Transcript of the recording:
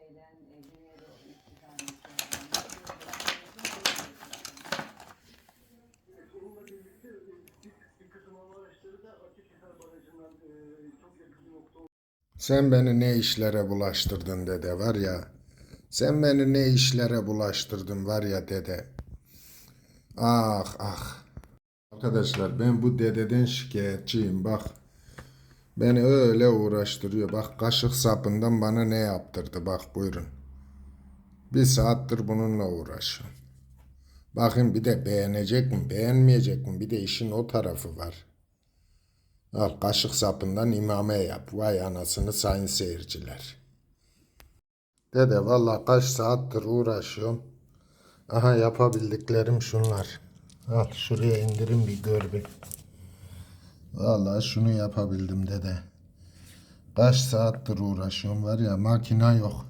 E, Sen beni ne işlere bulaştırdın dede var ya. Sen beni ne işlere bulaştırdın var ya dede. Ah ah. Arkadaşlar ben bu dededen şikayetçiyim bak. Beni öyle uğraştırıyor. Bak kaşık sapından bana ne yaptırdı bak buyurun. Bir saattir bununla uğraşıyorum. Bakın bir de beğenecek mi beğenmeyecek mi bir de işin o tarafı var. Al kaşık sapından imame yap. Vay anasını sayın seyirciler. Dede valla kaç saattir uğraşıyorum. Aha yapabildiklerim şunlar. Al şuraya indirin bir gör bir. Valla şunu yapabildim dede. Kaç saattir uğraşıyorum var ya makina yok.